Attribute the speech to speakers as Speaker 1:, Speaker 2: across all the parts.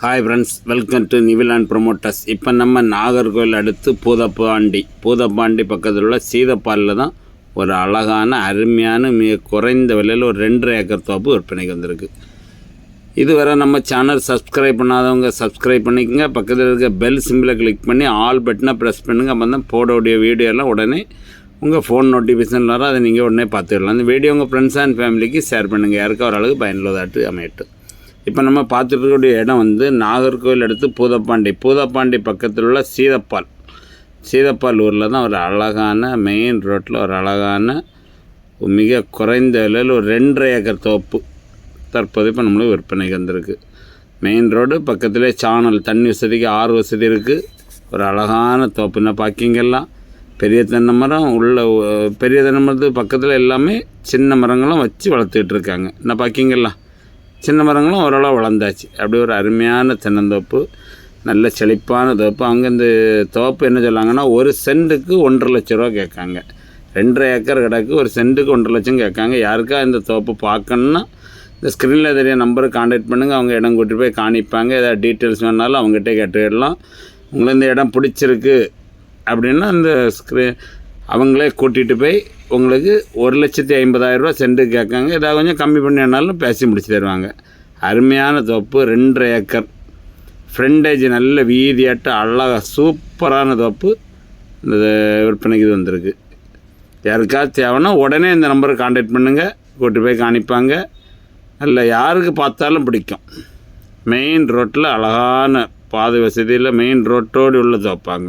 Speaker 1: Hi friends welcome to Niviland promoters இப்போ நம்ம நாகர்கோவில் அடுத்து பூதப்பாண்டி. பூதப்பாண்டி பக்கத்தில் உள்ள சீதப்பாலில் தான் ஒரு அழகான அருமையான மிக குறைந்த விலையில் ஒரு ரெண்டு ஏக்கர் தோப்பு விற்பனைக்கு வந்திருக்கு. இதுவரை நம்ம சேனல் சப்ஸ்கிரைப் பண்ணாதவங்க சப்ஸ்கிரைப் பண்ணிக்கோங்க. பக்கத்தில் இருக்க பெல் சிம்பிளை கிளிக் பண்ணி ஆல் பட்டனை ப்ரெஸ் பண்ணுங்கள் அப்போ தான் போடக்கூடிய வீடியோலாம் உடனே உங்கள் ஃபோன் நோட்டிஃபிகேஷன் வரும். அதை நீங்கள் உடனே பார்த்துக்கலாம். அந்த வீடியோ உங்கள் ஃப்ரெண்ட்ஸ் அண்ட் ஃபேமிலிக்கு ஷேர் பண்ணுங்கள் யாருக்கும் ஓரளவுக்கு பயனுள்ளதாட்டு அமையட்டும். இப்போ நம்ம பார்த்துட்ருக்கக்கூடிய இடம் வந்து நாகர்கோவில் அடுத்து பூதப்பாண்டி. பூதப்பாண்டி பக்கத்தில் உள்ள சீதப்பால். சீதப்பால் ஊரில் தான் ஒரு அழகான மெயின் ரோட்டில் ஒரு அழகான மிக குறைந்த விலையில் ஒரு ரெண்டரை ஏக்கர் தோப்பு தற்போது இப்போ நம்மளுக்கு விற்பனைக்கு வந்திருக்கு. மெயின் ரோடு பக்கத்துலேயே சானல் தண்ணி வசதிக்கு ஆறு வசதி இருக்குது ஒரு அழகான தோப்புன்னா பார்க்கிங்கெல்லாம் பெரிய தென்னை மரம் உள்ள பெரிய தென்னை மரத்துக்கு பக்கத்தில் எல்லாமே சின்ன மரங்களும் வச்சு வளர்த்துக்கிட்டு இருக்காங்க. என்ன பார்க்கிங்கெல்லாம் சின்ன மரங்களும் ஓரளவு வளர்ந்தாச்சு. அப்படி ஒரு அருமையான தென்னந்தோப்பு நல்ல செழிப்பான தோப்பு. அங்கே இந்த தோப்பு என்ன சொல்லாங்கன்னா ஒரு சென்ட்டுக்கு ஒன்றரை லட்ச ரூபா கேட்காங்க. ரெண்டரை ஏக்கர் கிடக்கு ஒரு சென்ட்டுக்கு ஒன்றரை லட்சம் கேட்காங்க. யாருக்கா இந்த தோப்பு பார்க்கணுன்னா இந்த ஸ்க்ரீனில் தெரிய நம்பரை காண்டாக்ட் பண்ணுங்கள் அவங்க இடம் கூட்டி போய் காணிப்பாங்க. ஏதாவது டீட்டெயில்ஸ் வேணாலும் அவங்ககிட்ட கேட்டுக்கிடலாம். உங்களுக்கு இந்த இடம் பிடிச்சிருக்கு அப்படின்னா அந்த ஸ்க்ரீ அவங்களே கூட்டிகிட்டு போய் உங்களுக்கு ஒரு லட்சத்தி ஐம்பதாயிரரூவா சென்ட்டு கேட்காங்க. ஏதாவது கொஞ்சம் கம்மி பண்ணினாலும் பேசி முடிச்சு தருவாங்க. அருமையான தோப்பு ரெண்டரை ஏக்கர். ஃப்ரெண்டேஜ் நல்ல வீதியாட்ட அழகாக சூப்பரான தோப்பு. இந்த விற்பனைக்கு இது வந்திருக்கு. யாருக்காவது தேவைன்னா உடனே இந்த நம்பரை காண்டாக்ட் பண்ணுங்கள் கூட்டி போய் காணிப்பாங்க. நல்ல யாருக்கு பார்த்தாலும் பிடிக்கும். மெயின் ரோட்டில் அழகான பாதை வசதியில் மெயின் ரோட்டோடு உள்ள தோப்பாங்க.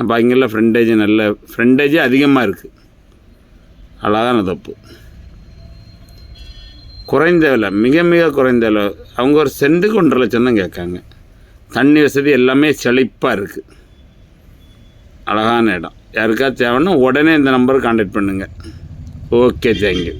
Speaker 1: அப்போ அங்கெல்லாம் ஃப்ரெண்டேஜ் நல்ல ஃப்ரெண்டேஜே அதிகமாக இருக்குது அழகான தப்பு. குறைந்த விலை மிக மிக குறைந்த விலை. அவங்க ஒரு சென்ட்டுக்கு ஒன்றரை லட்சம் தான் கேட்காங்க. தண்ணி வசதி எல்லாமே செழிப்பாக இருக்குது அழகான இடம். யாருக்கா தேவைன்னா உடனே இந்த நம்பருக்கு காண்டாக்ட் பண்ணுங்கள் ஓகே தேங்க்யூ